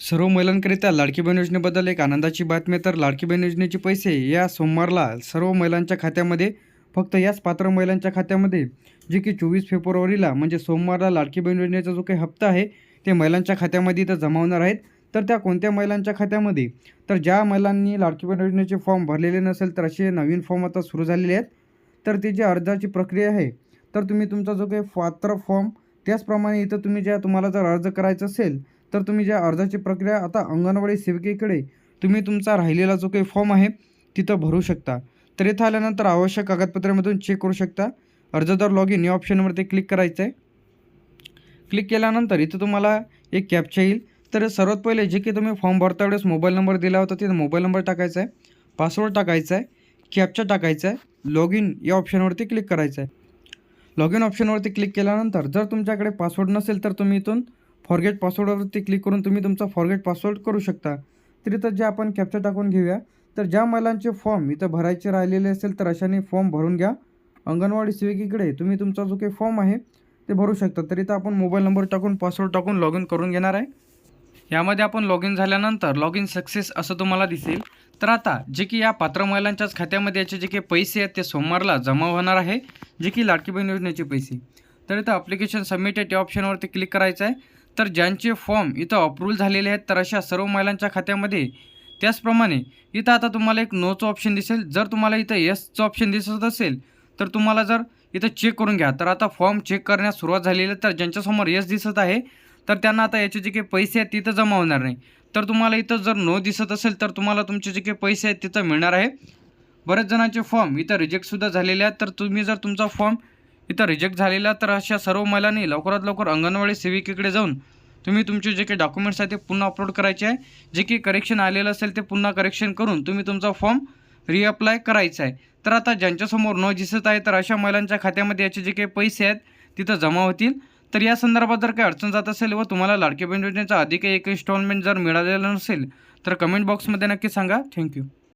सर्व महिलांकरिता लाडकी बहीण योजनेबद्दल एक आनंदाची बातमी तर लाडकी बहीण योजनेचे पैसे या सोमवारला सर्व महिलांच्या खात्यामध्ये फक्त याच पात्र महिलांच्या खात्यामध्ये जे की चोवीस फेब्रुवारीला म्हणजे सोमवारला लाडकी बहीण योजनेचा जो काही हप्ता आहे ते महिलांच्या खात्यामध्ये इथं जमा होणार आहेत. तर त्या कोणत्या महिलांच्या खात्यामध्ये? तर ज्या महिलांनी लाडकी बहीण योजनेचे फॉर्म भरलेले नसेल तर असे नवीन फॉर्म आता सुरू झालेले आहेत. तर ती जी अर्जाची प्रक्रिया आहे तर तुम्ही तुमचा जो काही पात्र फॉर्म त्याचप्रमाणे इथं तुम्ही ज्या तुम्हाला जर अर्ज करायचा असेल तर तुम्ही ज्या अर्जाची प्रक्रिया आता अंगणवाडी सेविकेकडे तुम्ही तुमचा राहिलेला जो काही फॉर्म आहे तिथं भरू शकता. तर इथं आल्यानंतर आवश्यक कागदपत्रामधून चेक करू शकता. अर्जदार लॉग इन या ऑप्शनवरती क्लिक करायचं आहे क्लिक केल्यानंतर इथं तुम्हाला एक कॅप्चा येईल. तर सर्वात पहिले जे की तुम्ही फॉर्म भरता वेळेस मोबाईल नंबर दिला होता तिथं मोबाईल नंबर टाकायचा आहे पासवर्ड टाकायचा आहे कॅप्चा टाकायचा आहे लॉग इन या ऑप्शनवरती क्लिक करायचं आहे लॉग इन ऑप्शनवरती क्लिक केल्यानंतर जर तुमच्याकडे पासवर्ड नसेल तर तुम्ही इथून फॉरगेट पासवर्डवरती क्लिक करून तुम्ही तुमचा फॉरगेट पासवर्ड करू शकता. तर इथं जे आपण कॅप्चर टाकून घेऊया. तर ज्या महिलांचे फॉर्म इथं भरायचे राहिलेले असेल तर अशाने फॉर्म भरून घ्या. अंगणवाडी सेविकेकडे तुम्ही तुमचा जो काही फॉर्म आहे ते भरू शकता. तर इथं आपण मोबाईल नंबर टाकून पासवर्ड टाकून लॉग इन करून घेणार आहे. यामध्ये आपण लॉग इन झाल्यानंतर लॉग इन सक्सेस असं तुम्हाला दिसेल. तर आता जे की या पात्र महिलांच्याच खात्यामध्ये याचे जे काही पैसे आहेत ते सोमवारला जमा होणार आहे. जे की लाडकी बहीण योजनेचे पैसे. तर इथं ॲप्लिकेशन सबमिटेड या ऑप्शनवरती क्लिक करायचं आहे. तर ज्यांचे फॉर्म इथं अप्रूव्हल झालेले आहेत तर अशा सर्व महिलांच्या खात्यामध्ये त्याचप्रमाणे इथं आता तुम्हाला एक नोचं ऑप्शन दिसेल. जर तुम्हाला इथं येसचं ऑप्शन दिसत असेल तर तुम्हाला जर इथं चेक करून घ्या. तर आता फॉर्म चेक करण्यास सुरुवात झालेली आहे तर ज्यांच्यासमोर यस दिसत आहे तर त्यांना आता याचे जे काही पैसे आहेत तिथं जमा होणार नाही. तर तुम्हाला इथं जर नो दिसत असेल तर तुम्हाला तुमचे जे काही पैसे आहेत तिथं मिळणार आहे. बऱ्याच जणांचे फॉर्म इथं रिजेक्टसुद्धा झालेले आहेत. तर तुम्ही जर तुमचा फॉर्म इथं रिजेक्ट झालेला तर अशा सर्व महिलांनी लवकरात लवकर अंगणवाडी सेविकेकडे जाऊन तुम्ही तुमचे जे काही डॉक्युमेंट्स आहेत ते पुन्हा अपलोड करायचे आहे. जे काही करेक्शन आलेलं असेल ते पुन्हा करेक्शन करून तुम्ही तुमचा फॉर्म रिअप्लाय करायचा आहे. तर आता ज्यांच्यासमोर न दिसत आहे तर अशा महिलांच्या खात्यामध्ये याचे जे काही पैसे आहेत तिथं जमा होतील. तर या संदर्भात जर काही अडचण जात असेल व तुम्हाला लाडके बहीण योजनेचा अधिक एक इन्स्टॉलमेंट जर मिळालेलं नसेल तर कमेंट बॉक्समध्ये नक्की सांगा. थँक्यू